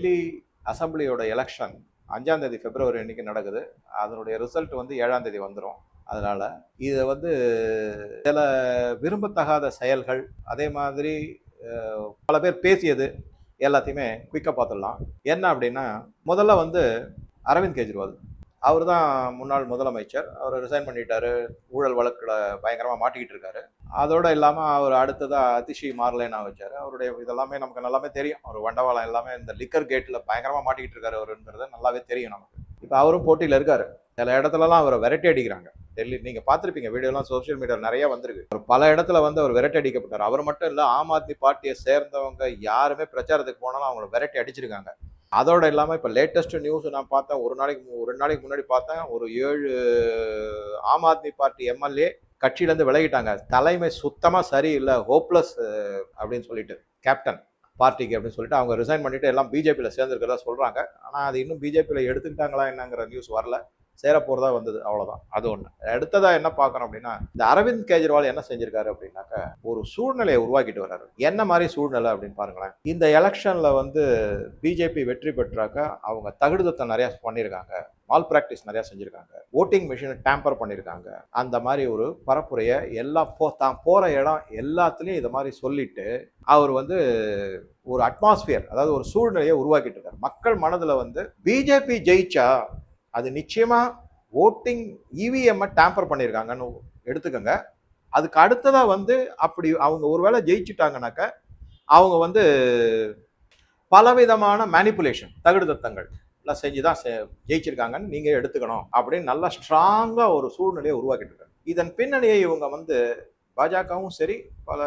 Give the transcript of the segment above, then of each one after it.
Delhi அசம்பிளியோட election அஞ்சாந்தேதி பிப்ரவரி அன்னைக்கு நடக்குது. அதனுடைய ரிசல்ட் வந்து ஏழாந்தேதி வந்துடும் அதனால் இதை வந்து சில விரும்பத்தகாத செயல்கள் அதே மாதிரி பல பேர் பேசியது எல்லாத்தையுமே குயிக்காக பார்த்துடலாம். என்ன அப்படின்னா முதல்ல வந்து அரவிந்த் கெஜ்ரிவால். அவர் தான் முன்னாள் முதலமைச்சர். அவர் ரிசைன் பண்ணிட்டாரு. ஊழல் வழக்கில் பயங்கரமாக மாட்டிக்கிட்டு இருக்காரு. அதோடு இல்லாமல் அவர் அடுத்ததாக அதிஷி மார்லேனா வச்சார் அவருடைய இதெல்லாமே நமக்கு நல்லாவே தெரியும். அவர் வண்டவாளம் எல்லாமே இந்த லிக்கர் கேட்டில் பயங்கரமாக மாட்டிக்கிட்டு இருக்காரு நல்லாவே தெரியும் நமக்கு. இப்போ அவரும் போட்டியில் இருக்காரு. சில இடத்துலலாம் அவரை விரட்டி அடிக்கிறாங்க. டெல்லி நீங்கள் பார்த்துருப்பீங்க வீடியோலாம் சோஷியல் மீடியாவில் நிறைய வந்திருக்கு. அவர் பல இடத்துல வந்து அவர் விரட்டி அடிக்கப்பட்டார். அவர் மட்டும் இல்லை ஆம் ஆத்மி பார்ட்டியை சேர்ந்தவங்க யாருமே பிரச்சாரத்துக்கு போனாலும் அவங்கள விரட்டி அடிச்சிருக்காங்க. அதோட இல்லாமல் இப்போ லேட்டஸ்ட் நியூஸ் நான் பார்த்தேன். ஒரு நாளைக்கு மு- ஒரு ரெண்டு நாளைக்கு முன்னாடி பார்த்தேன். ஒரு ஏழு ஆம் ஆத்மி பார்ட்டி எம்எல்ஏ கட்சியிலேருந்து விலகிட்டாங்க. தலைமை சுத்தமாக சரியில்லை ஹோப்லெஸ் அப்படின்னு சொல்லிட்டு கேப்டன் பார்ட்டிக்கு அப்படின்னு சொல்லிட்டு அவங்க ரிசைன் பண்ணிவிட்டு எல்லாம் பிஜேபியில் சேர்ந்துருக்கிறதா சொல்கிறாங்க ஆனால் அது இன்னும் பிஜேபியில் எடுத்துக்கிட்டாங்களா என்னங்கிற நியூஸ் வரல. சேர வந்தது அவ்வளோதான் அது ஒன்று அடுத்ததாக என்ன பார்க்கணும் அப்படின்னா இந்த அரவிந்த் கெஜ்ரிவால் என்ன செஞ்சிருக்காரு அப்படின்னாக்க ஒரு சூழ்நிலையை உருவாக்கிட்டு வர்றாரு. என்ன மாதிரி சூழ்நிலை அப்படின்னு பாருங்களேன். இந்த எலெக்ஷனில் வந்து பிஜேபி வெற்றி பெற்றாக்க அவங்க தகுடுதத்தை நிறையா பண்ணியிருக்காங்க மால் ப்ராக்டிஸ் நிறையா செஞ்சுருக்காங்க. ஓட்டிங் மிஷினை டேம்பர் பண்ணியிருக்காங்க அந்த மாதிரி ஒரு பரப்புரையை எல்லா போ தான் போகிற இடம் எல்லாத்துலேயும் இதை மாதிரி சொல்லிட்டு அவர் வந்து ஒரு அட்மாஸ்பியர் அதாவது ஒரு சூழ்நிலையை உருவாக்கிட்டு இருக்காரு. மக்கள் மனதில் வந்து பிஜேபி ஜெயிச்சா அது நிச்சயமாக ஓட்டிங் இவிஎம்மை டேம்பர் பண்ணியிருக்காங்கன்னு எடுத்துக்கோங்க. அதுக்கு அடுத்ததாக வந்து அப்படி அவங்க ஒருவேளை ஜெயிச்சுட்டாங்கனாக்க அவங்க வந்து பலவிதமான மேனிப்புலேஷன் தகுடுதத்தங்கள் எல்லாம் செஞ்சு தான் செ- ஜெயிச்சிருக்காங்கன்னு நீங்கள் எடுத்துக்கணும் அப்படின்னு நல்லா ஸ்ட்ராங்காக ஒரு சூழ்நிலையை உருவாக்கிட்டு இருக்காங்க இதன் பின்னணியை இவங்க வந்து பாஜகவும் சரி பல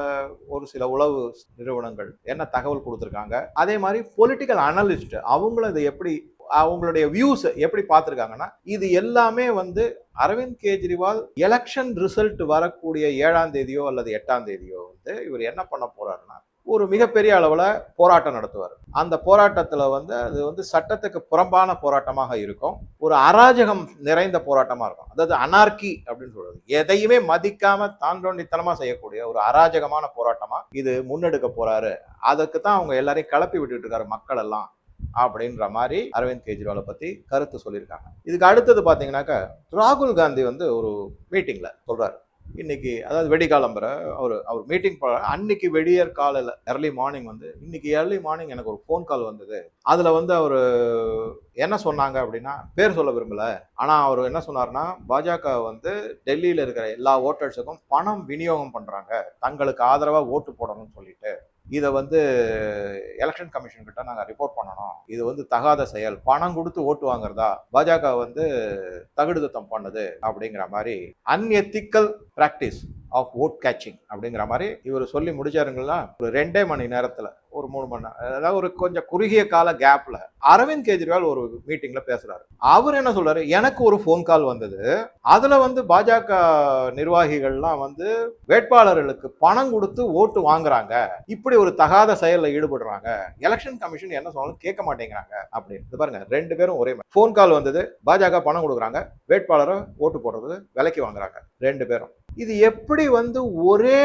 ஒரு சில உளவு நிறுவனங்கள் என்ன தகவல் கொடுத்துருக்காங்க. அதே மாதிரி பொலிட்டிக்கல் அனலிஸ்ட் அவங்களும் இதை எப்படி அவங்களுடைய வியூஸ் எப்படி பார்த்துருக்காங்கன்னா இது எல்லாமே வந்து அரவிந்த் கெஜ்ரிவால் எலெக்ஷன் ரிசல்ட் வரக்கூடிய ஏழாம் தேதியோ அல்லது எட்டாம் தேதியோ வந்து இவர் என்ன பண்ண போறாருன்னா ஒரு மிகப்பெரிய அளவில் போராட்டம் நடத்துவார். அந்த போராட்டத்தில் வந்து அது வந்து சட்டத்துக்கு புறம்பான போராட்டமாக இருக்கும். ஒரு அராஜகம் நிறைந்த போராட்டமாக இருக்கும். அதாவது அனார்கி அப்படின்னு சொல்றது. எதையுமே மதிக்காம தாண்டோண்டித்தனமாக செய்யக்கூடிய ஒரு அராஜகமான போராட்டமாக இது முன்னெடுக்க போறாரு. அதுக்கு தான் அவங்க எல்லாரையும் கிளப்பி விட்டுட்டு இருக்காரு மக்கள் எல்லாம். அப்படின்ற மாதிரி அரவிந்த் கெஜ்ரிவாலை பத்தி கருத்து சொல்லியிருக்காங்க. இதுக்கு அடுத்தது பாத்தீங்கன்னாக்கா ராகுல் காந்தி வந்து ஒரு மீட்டிங்ல சொல்றாரு. இன்னைக்கு அதாவது வெடிகாலம்பரை அவர் அவர் மீட்டிங் அன்னைக்கு வெடியற் காலையில் எர்லி மார்னிங் வந்து இன்னைக்கு early மார்னிங் எனக்கு ஒரு ஃபோன் கால் வந்தது. அதில் வந்து அவர் என்ன சொன்னாங்க அப்படின்னா பேர் சொல்ல விரும்பலை. ஆனால் அவர் என்ன சொன்னார்னா பாஜக வந்து டெல்லியில் இருக்கிற எல்லா ஓட்டர்ஸுக்கும் பணம் விநியோகம் பண்ணுறாங்க தங்களுக்கு ஆதரவாக ஓட்டு போடணும்னு சொல்லிட்டு. இதை வந்து எலெக்ஷன் கமிஷன் கிட்ட நாங்கள் ரிப்போர்ட் பண்ணணும். இது வந்து தகாத செயல். பணம் கொடுத்து ஓட்டு வாங்குறதா? பாஜக வந்து தகுடுதத்தம் பண்ணுது அப்படிங்கிற மாதிரி unethical practice of vote catching அப்படிங்கிற மாதிரி இவர் சொல்லி முடிச்சாருங்களா? ஒரு ரெண்டே மணி நேரத்தில் ஒரு மூணு மணி நேரம். அதாவது ஒரு கொஞ்சம் குறுகிய கால கேப்ல அரவிந்த் கெஜ்ரிவால் ஒரு மீட்டிங்ல பேசுறாரு. அவர் என்ன சொல்றாரு? எனக்கு ஒரு ஃபோன் கால் வந்தது. அதுல வந்து பாஜக நிர்வாகிகள்லாம் வந்து வேட்பாளர்களுக்கு பணம் கொடுத்து ஓட்டு வாங்குறாங்க. இப்படி ஒரு தகாத செயல்ல ஈடுபடுறாங்க. எலெக்ஷன் கமிஷன் என்ன சொன்னாலும் கேட்க மாட்டேங்கிறாங்க அப்படின்னு. இது பாருங்க ரெண்டு பேரும் ஒரே ஃபோன் கால் வந்தது பாஜக பணம் கொடுக்குறாங்க வேட்பாளரை ஓட்டு போடுறது விலைக்கு வாங்குறாங்க ரெண்டு பேரும். இது எப்படி வந்து ஒரே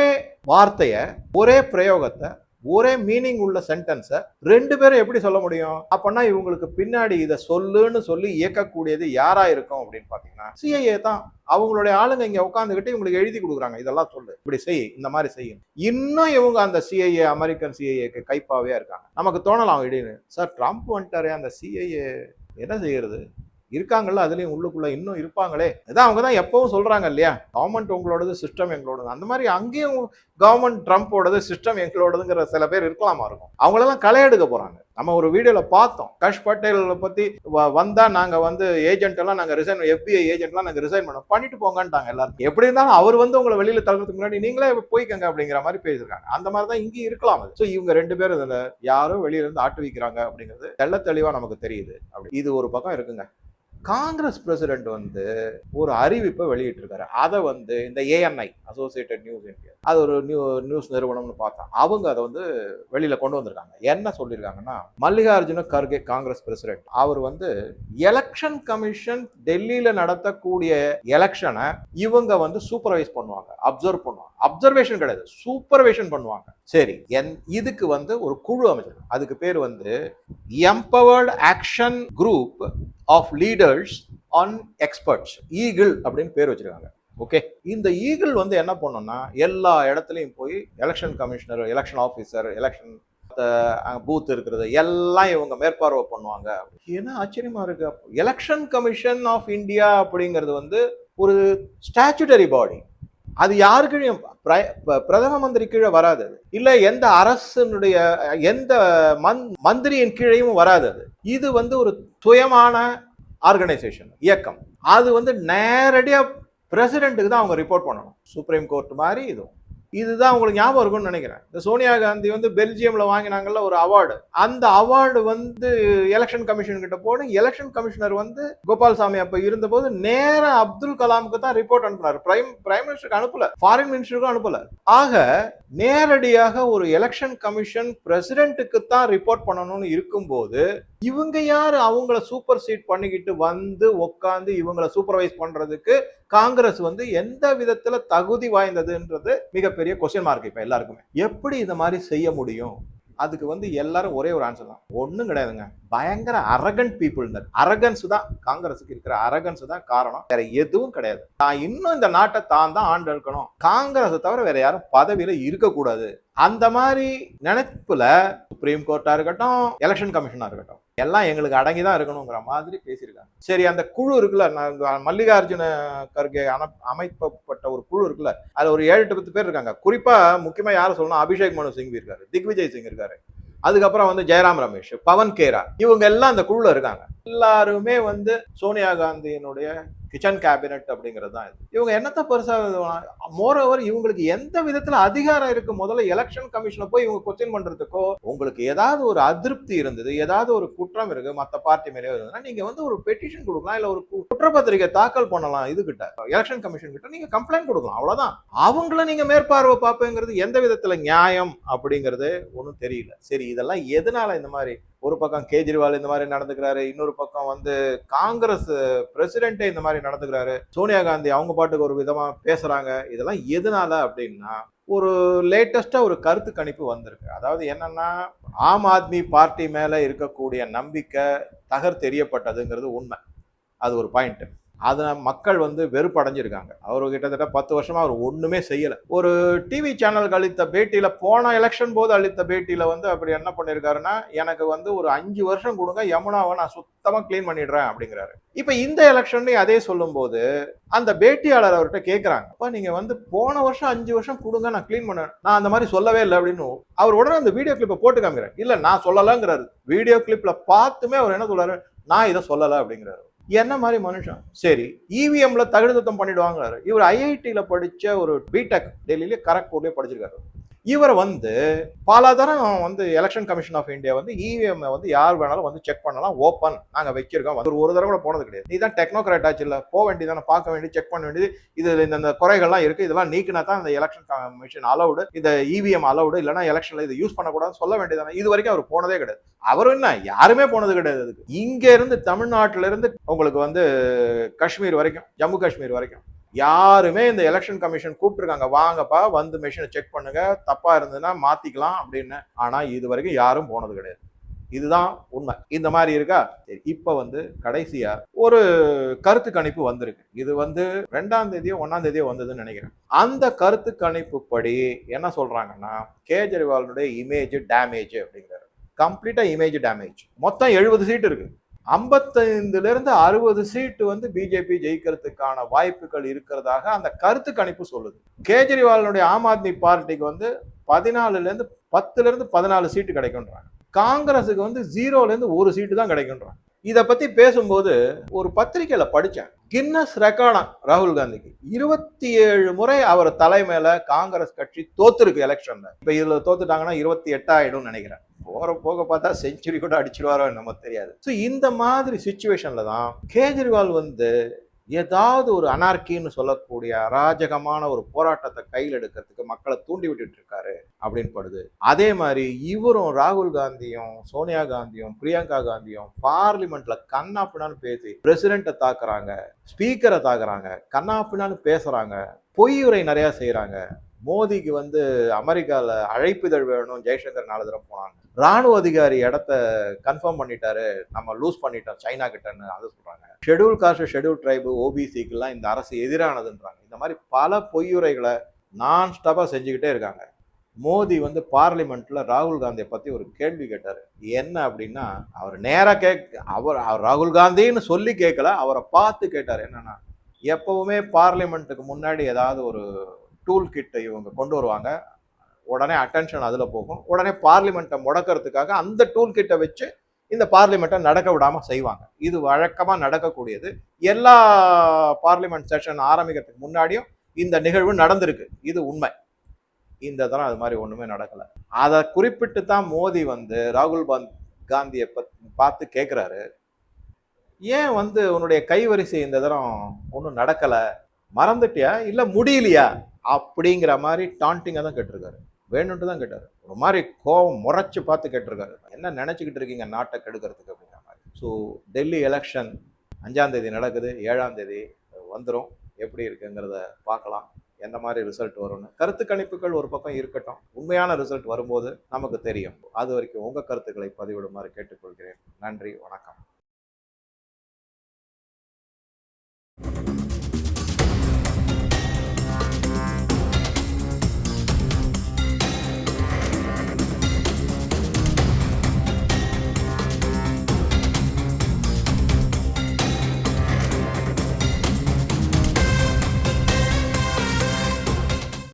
வார்த்தைய ஒரே பிரயோகத்தை ஒரே மீனிங் உள்ள சென்டென்ஸை ரெண்டு பேரும் எப்படி சொல்ல முடியும்? அப்பனா இவங்களுக்கு பின்னாடி இதை சொல்லுன்னு சொல்லி இயக்கக்கூடியது யாரா இருக்கும் அப்படின்னு பாத்தீங்கன்னா சிஐஏ தான். அவங்களுடைய ஆளுங்க இங்க உட்காந்துக்கிட்டு இவங்களுக்கு எழுதி கொடுக்குறாங்க. இதெல்லாம் சொல்லு. இப்படி செய். இந்த மாதிரி செய்யும் இன்னும் இவங்க அந்த சிஐஏ அமெரிக்கன் சிஐஏக்கு கைப்பாவே இருக்காங்க. நமக்கு தோணலாம் இடையினு சார் ட்ரம்ப் வந்துட்டாரே அந்த சிஐஏ என்ன செய்யறது? இருக்காங்கல்ல அதுலேயும் உள்ளுக்குள்ளே இன்னும் இருப்பாங்களே. அதான் அவங்க தான் எப்பவும் சொல்கிறாங்க இல்லையா? கவர்மெண்ட் உங்களோடது சிஸ்டம் எங்களோடது. அந்த மாதிரி அங்கேயும் கவர்மெண்ட் ட்ரம்ப்போடது சிஸ்டம் எங்களோடதுங்கிற சில பேர் இருக்கலாமா இருக்கும். அவங்களெல்லாம் களை எடுக்க போகிறாங்க நம்ம ஒரு வீடியோவில் பார்த்தோம். கஷ் பட்டேல் பற்றி வ- நாங்கள் வந்து ஏஜென்ட் எல்லாம் நாங்கள் ரிசைன் எஃபிஐ ஏஜென்ட்லாம் நாங்கள் ரிசைன் பண்ணோம். பண்ணிட்டு போங்கன்ட்டாங்க எல்லாரும். எப்படி இருந்தாலும் அவர் வந்து உங்களை வெளியில் தள்ளுறதுக்கு முன்னாடி நீங்களே போய்க்கங்க அப்படிங்கிற மாதிரி பேசியிருக்காங்க. அந்த மாதிரி தான் இங்கேயும் இருக்கலாம் அது. ஸோ இவங்க ரெண்டு பேரும் இதில் யாரோ வெளியில இருந்து ஆட்டு வைக்கிறாங்க அப்படிங்கிறது தெள்ள தெளிவாக நமக்கு தெரியுது. அப்படி. இது ஒரு பக்கம் இருக்குங்க. காங்கிரஸ் பிரசிடென்ட் வந்து ஒரு அறிவிப்பை வெளியிட்டிருக்காரு. அதை வந்து இந்த ஏஎன்ஐ அசோசியேட்டட் நியூஸ் இந்தியா அது ஒரு நியூ நியூஸ் நிறுவனம்னு பார்த்தா அவங்க அதை வந்து வெளியில் கொண்டு வந்திருக்காங்க. என்ன சொல்லியிருக்காங்கன்னா மல்லிகார்ஜுன கர்கே காங்கிரஸ் பிரசிடென்ட் அவர் வந்து எலெக்ஷன் கமிஷன் டெல்லியில் நடத்தக்கூடிய எலெக்ஷனை இவங்க வந்து சூப்பர்வைஸ் பண்ணுவாங்க அப்சர்வ் பண்ணுவாங்க. அப்சர்வேஷன் கிடையாது சூப்பர்வேஷன் பண்ணுவாங்க. சரி என் இதுக்கு வந்து ஒரு குழு அமைச்சிருக்கு. அதுக்கு பேர் வந்து empowered action group of leaders and experts eagle அப்படின்னு பேர் வச்சிருக்காங்க. ஓகே இந்த ஈகிள் வந்து என்ன பண்ணோம்னா எல்லா இடத்துலையும் போய் election commissioner election officer election booth இருக்கிறது எல்லாம் இவங்க மேற்பார்வை பண்ணுவாங்க. என்ன ஆச்சரியமா இருக்கு? எலெக்ஷன் கமிஷன் ஆஃப் இந்தியா அப்படிங்கிறது வந்து ஒரு ஸ்டாச்சுட்டரி பாடி அது யாரு கீழையும் பிரதம மந்திரி கீழே வராது இல்ல எந்த அரசனுடைய எந்த மந் மந்திரியின் கீழையும் வராது அது. இது வந்து ஒரு சுயமான ஆர்கனைசேஷன் இயக்கம். அது வந்து நேரடியாக பிரசிடென்ட்டுக்கு தான் அவங்க ரிப்போர்ட் பண்ணணும். சுப்ரீம் கோர்ட் மாதிரி இதுவும். இதுதான் உங்களுக்கு ஞாபகம் இருக்கும்னு நினைக்கிறேன். இந்த சோனியா காந்தி வந்து பெல்ஜியம்ல வாங்கினாங்கல்ல ஒரு அவார்டு அந்த அவார்டு வந்து எலெக்ஷன் கமிஷன் கிட்ட போன. எலெக்ஷன் கமிஷனர் வந்து கோபால்சாமி அப்ப இருந்தபோது நேரா அப்துல் கலாமுக்கு தான் ரிப்போர்ட் அனுப்பினார். பிரைம் பிரைம் மினிஸ்டருக்கு அனுப்பல. ஃபாரின் மினிஸ்டருக்கும் அனுப்பல. ஆக நேரடியாக ஒரு எலெக்ஷன் கமிஷன் பிரசிடென்ட்டுக்கு தான் ரிப்போர்ட் பண்ணணும்னு இருக்கும்போது இவங்க யார்? அவங்கள சூப்பர் சீட் பண்ணிக்கிட்டு வந்து உட்காந்து இவங்கள சூப்பர்வைஸ் பண்றதுக்கு காங்கிரஸ் வந்து எந்த விதத்துல தகுதி வாய்ந்ததுன்றது மிகப்பெரிய கொஸ்டின் மார்க் இப்ப எல்லாருக்குமே. எப்படி இந்த மாதிரி செய்ய முடியும்? அதுக்கு வந்து எல்லாரும் ஒரே ஒரு ஆன்சர் தான். ஒன்றும் கிடையாதுங்க. பயங்கர அரகன் பீப்புள் இந்த அரகன்ஸ் தான் காங்கிரஸுக்கு இருக்கிற அரகன்ஸ் தான் காரணம். வேற எதுவும் கிடையாது. நான் இன்னும் இந்த நாட்டை தான் தான் ஆண்டு இருக்கணும் காங்கிரஸை தவிர வேற யாரும் பதவியில இருக்கக்கூடாது. அந்த மாதிரி நினைப்புல சுப்ரீம் கோர்ட்டா இருக்கட்டும் எலெக்ஷன் கமிஷனா இருக்கட்டும் எல்லாம் எங்களுக்கு அடங்கி தான் இருக்கணுங்கிற மாதிரி பேசியிருக்காங்க. சரி அந்த குழு இருக்குல்ல நான் மல்லிகார்ஜுன கர்கே அன- அமைக்கப்பட்ட ஒரு குழு இருக்குல்ல அதுல ஒரு ஏழு எட்டு பத்து பேர் இருக்காங்க. குறிப்பா முக்கியமா யாரை சொல்லணும் அபிஷேக் மனு சிங் இருக்காரு திக்விஜய் சிங் இருக்காரு. அதுக்கப்புறம் வந்து ஜெயராம் ரமேஷ் பவன் கேரா இவங்க எல்லாம் அந்த குழுல இருக்காங்க. எல்லாருமே வந்து சோனியா காந்தியினுடைய கிச்சன் கேபினட் அப்படிங்கிறது தான் இது. இவங்க என்னத்த பெருசாக மோர் ஓவர் இவங்களுக்கு எந்த விதத்தில் அதிகாரம் இருக்கு? முதல்ல எலெக்ஷன் கமிஷனை போய் இவங்க கொஸ்டின் பண்றதுக்கோ உங்களுக்கு ஏதாவது ஒரு அதிருப்தி இருந்தது ஏதாவது ஒரு குற்றம் இருக்கு மற்ற பார்ட்டி மேலே இருந்ததுன்னா நீங்க வந்து ஒரு பெட்டிஷன் கொடுக்கலாம் இல்ல ஒரு குற்றப்பத்திரிகை தாக்கல் பண்ணலாம் இது கிட்ட எலெக்ஷன் கமிஷன் கிட்ட நீங்க கம்ப்ளைண்ட் கொடுக்கலாம் அவ்வளவுதான். அவங்கள நீங்க மேற்பார்வை பார்ப்பேங்கிறது எந்த விதத்துல நியாயம் அப்படிங்கிறது ஒன்றும் தெரியல. சரி இதெல்லாம் எதனால இந்த மாதிரி ஒரு பக்கம் கேஜ்ரிவால் இந்த மாதிரி நடந்துக்கிறாரு இன்னொரு பக்கம் வந்து காங்கிரஸ் பிரசிடென்ட்டே இந்த மாதிரி நடந்துக்கிறாரு. சோனியா காந்தி அவங்க பாட்டுக்கு ஒரு விதமாக பேசுகிறாங்க இதெல்லாம் எதனால அப்படின்னா ஒரு லேட்டஸ்ட்டாக ஒரு கருத்து கணிப்பு வந்திருக்கு. அதாவது என்னன்னா ஆம் ஆத்மி பார்ட்டி மேலே இருக்கக்கூடிய நம்பிக்கை தகர் தெரியப்பட்டதுங்கிறது உண்மை. அது ஒரு பாயிண்ட்டு அதை மக்கள் வந்து வெறுப்படைஞ்சிருக்காங்க. அவர் கிட்டத்தட்ட பத்து வருஷமாக அவர் ஒன்றுமே செய்யலை. ஒரு டிவி சேனலுக்கு அளித்த பேட்டியில் போன எலெக்ஷன் போது அளித்த பேட்டியில் வந்து அப்படி என்ன பண்ணியிருக்காருன்னா எனக்கு வந்து ஒரு அஞ்சு வருஷம் கொடுங்க யமுனாவை நான் சுத்தமாக க்ளீன் பண்ணிடுறேன் அப்படிங்கிறாரு. இப்போ இந்த எலெக்ஷன்லையும் அதே சொல்லும்போது அந்த பேட்டியாளர் அவர்கிட்ட கேட்குறாங்க அப்போ நீங்கள் வந்து போன வருஷம் அஞ்சு வருஷம் கொடுங்க நான் க்ளீன் பண்ண நான் அந்த மாதிரி சொல்லவே இல்லை அப்படின்னு அவர் உடனே அந்த வீடியோ கிளிப்பை போட்டு காமிக்கிறேன் இல்லை நான் சொல்லலைங்கிறாரு. வீடியோ கிளிப்பில் பார்த்துமே அவர் என்ன சொல்கிறாரு நான் இதை சொல்லலை அப்படிங்கிறாரு. என்ன மாதிரி மனுஷன்? சரி இவிஎம்ல தகுதித்தம் பண்ணிடுவாங்கிறாரு இவர் ஐஐடியில படிச்ச ஒரு பிடெக் டெல்லியில கரக்பூர்லயே படிச்சிருக்காரு. இவர் வந்து பல தரம் வந்து எலெக்ஷன் கமிஷன் ஆஃப் இந்தியா வந்து இவிஎம் வந்து யார் வேணாலும் வந்து செக் பண்ணலாம் ஓப்பன் நாங்கள் வச்சிருக்கோம் ஒரு ஒரு தடவை கூட போனது கிடையாது. நீ தான் டெக்னோக்ராட் ஆச்சு இல்லை. போக வேண்டியதானே பார்க்க வேண்டியது செக் பண்ண வேண்டியது. இது இந்த இந்த குறைகள்லாம் இருக்கு. இதெல்லாம் நீக்கினா தான் இந்த எலெக்ஷன் கமிஷன் அலௌடு இந்த இவிஎம் அலௌடு இல்லைன்னா எலெக்ஷன்ல இதை யூஸ் பண்ணக்கூடாதுன்னு சொல்ல வேண்டியதானே இது வரைக்கும் அவர் போனதே கிடையாது. அவரும் என்ன? யாருமே போனது கிடையாது அதுக்கு. இங்க இருந்து தமிழ்நாட்டுல இருந்து உங்களுக்கு வந்து காஷ்மீர் வரைக்கும் ஜம்மு காஷ்மீர் வரைக்கும் யாருமே இந்த எலெக்ஷன் கமிஷன் கூப்பிட்டுருக்காங்க. வாங்கப்பா வந்து மிஷினை செக் பண்ணுங்க. தப்பா இருந்ததுன்னா மாத்திக்கலாம் அப்படின்னு. ஆனா இது வரைக்கும் யாரும் போனது கிடையாது. இதுதான் உண்மை. இந்த மாதிரி இருக்கா? சரி இப்போ வந்து கடைசியா ஒரு கருத்து கணிப்பு வந்திருக்கு. இது வந்து ரெண்டாம் தேதியோ ஒன்னாம் தேதியோ வந்ததுன்னு நினைக்கிறேன். அந்த கருத்து கணிப்பு படி என்ன சொல்றாங்கன்னா கேஜ்ரிவாலுடைய இமேஜ் டேமேஜ் அப்படிங்கிறாரு. கம்ப்ளீட்டா இமேஜ் டேமேஜ் மொத்தம் எழுபது சீட் இருக்கு. ஐம்பத்தைந்துலேருந்து அறுபது சீட்டு வந்து பிஜேபி ஜெயிக்கிறதுக்கான வாய்ப்புகள் இருக்கிறதாக அந்த கருத்து கணிப்பு சொல்லுது. கேஜ்ரிவாலினுடைய ஆம் ஆத்மி பார்ட்டிக்கு வந்து பதினாலுலேருந்து பத்துலேருந்து பதினாலு சீட்டு கிடைக்கும்ன்றாங்க காங்கிரஸுக்கு வந்து ஜீரோலேருந்து ஒரு சீட்டு தான் கிடைக்கும்ன்றாங்க இதை பற்றி பேசும்போது ஒரு பத்திரிக்கையில் படித்தேன். கின்னஸ் ரெக்கார்டா ராகுல் காந்திக்கு. இருபத்தி ஏழு முறை அவர் தலைமையில் காங்கிரஸ் கட்சி தோத்துருக்கு எலெக்ஷனில். இப்போ இதில் தோத்துட்டாங்கன்னா இருபத்தி எட்டாயிடும் நினைக்கிறேன். போற போக பார்த்தா செஞ்சுரி கூட அடிச்சிடுவாரோ நம்ம தெரியாது. ஸோ இந்த மாதிரி சுச்சுவேஷன்ல தான் கேஜ்ரிவால் வந்து ஏதாவது ஒரு அனார்கின்னு சொல்லக்கூடிய அராஜகமான ஒரு போராட்டத்தை கையில் எடுக்கிறதுக்கு மக்களை தூண்டி விட்டுட்டு இருக்காரு அப்படின்னு படுது. அதே மாதிரி இவரும் ராகுல் காந்தியும் சோனியா காந்தியும் பிரியங்கா காந்தியும் பார்லிமெண்ட்ல கண்ணாப்பினான்னு பேசி பிரசிடென்ட்டை தாக்குறாங்க ஸ்பீக்கரை தாக்குறாங்க கண்ணாப்பினான்னு பேசுறாங்க பொய்யுரை நிறையா செய்கிறாங்க மோடிக்கு வந்து அமெரிக்காவில் அழைப்பிதழ் வேணும் ஜெய்சங்கர் நாலு தடவை போனாங்க. ராணுவ அதிகாரி இடத்த கன்ஃபார்ம் பண்ணிட்டாரு. நம்ம லூஸ் பண்ணிட்டோம் சைனா கிட்டன்னு அதை சொல்கிறாங்க ஷெட்யூல் காஸ்ட் ஷெடியூல் ட்ரைபு ஓபிசிக்கெல்லாம் இந்த அரசு எதிரானதுன்றாங்க. இந்த மாதிரி பல பொய்யுரைகளை நான் ஸ்டப்பாக செஞ்சுக்கிட்டே இருக்காங்க. மோடி வந்து பார்லிமெண்ட்டில் ராகுல் காந்தியை பற்றி ஒரு கேள்வி கேட்டார். என்ன அப்படின்னா அவர் நேராக கேக் அவர் அவர் ராகுல் காந்தின்னு சொல்லி கேட்கல அவரை பார்த்து கேட்டார். என்னன்னா எப்பவுமே பார்லிமெண்ட்டுக்கு முன்னாடி ஏதாவது ஒரு டூல் கிட்டை இவங்க கொண்டு வருவாங்க. உடனே அட்டென்ஷன் அதில் போகும். உடனே பார்லிமெண்ட்டை முடக்கிறதுக்காக அந்த டூல் கிட்டை வச்சு இந்த பார்லிமெண்ட்டை நடக்க விடாமல் செய்வாங்க. இது வழக்கமாக நடக்கக்கூடியது. எல்லா பார்லிமெண்ட் செஷன் ஆரம்பிக்கிறதுக்கு முன்னாடியும் இந்த நிகழ்வு நடந்திருக்கு. இது உண்மை. இந்த தரம் அது மாதிரி ஒன்றுமே நடக்கலை. அதை குறிப்பிட்டு தான் மோடி வந்து ராகுல் காந்தியை பத் பார்த்து கேட்குறாரு ஏன் வந்து உன்னுடைய கைவரிசை இந்த தரம் ஒன்றும் நடக்கலை? மறந்துட்டியா? இல்லை முடியலையா? அப்படிங்கிற மாதிரி டாண்டிங்காக தான் கேட்டிருக்காரு. வேணும்ட்டு தான் கேட்டார். ஒரு மாதிரி கோவம் முறைச்சி பார்த்து கேட்டிருக்காரு. என்ன நினச்சிக்கிட்டு இருக்கீங்க நாட்டை கெடுக்கிறதுக்கு அப்படிங்கிற மாதிரி. ஸோ டெல்லி எலெக்ஷன் அஞ்சாம் தேதி நடக்குது ஏழாம் தேதி வந்துடும் எப்படி இருக்குங்கிறத பார்க்கலாம். எந்த மாதிரி ரிசல்ட் வரும்னு. கருத்து கணிப்புகள் ஒரு பக்கம் இருக்கட்டும். உண்மையான ரிசல்ட் வரும்போது நமக்கு தெரியும். அது வரைக்கும் உங்கள் கருத்துக்களை பதிவிடுமாறு கேட்டுக்கொள்கிறேன். நன்றி வணக்கம்.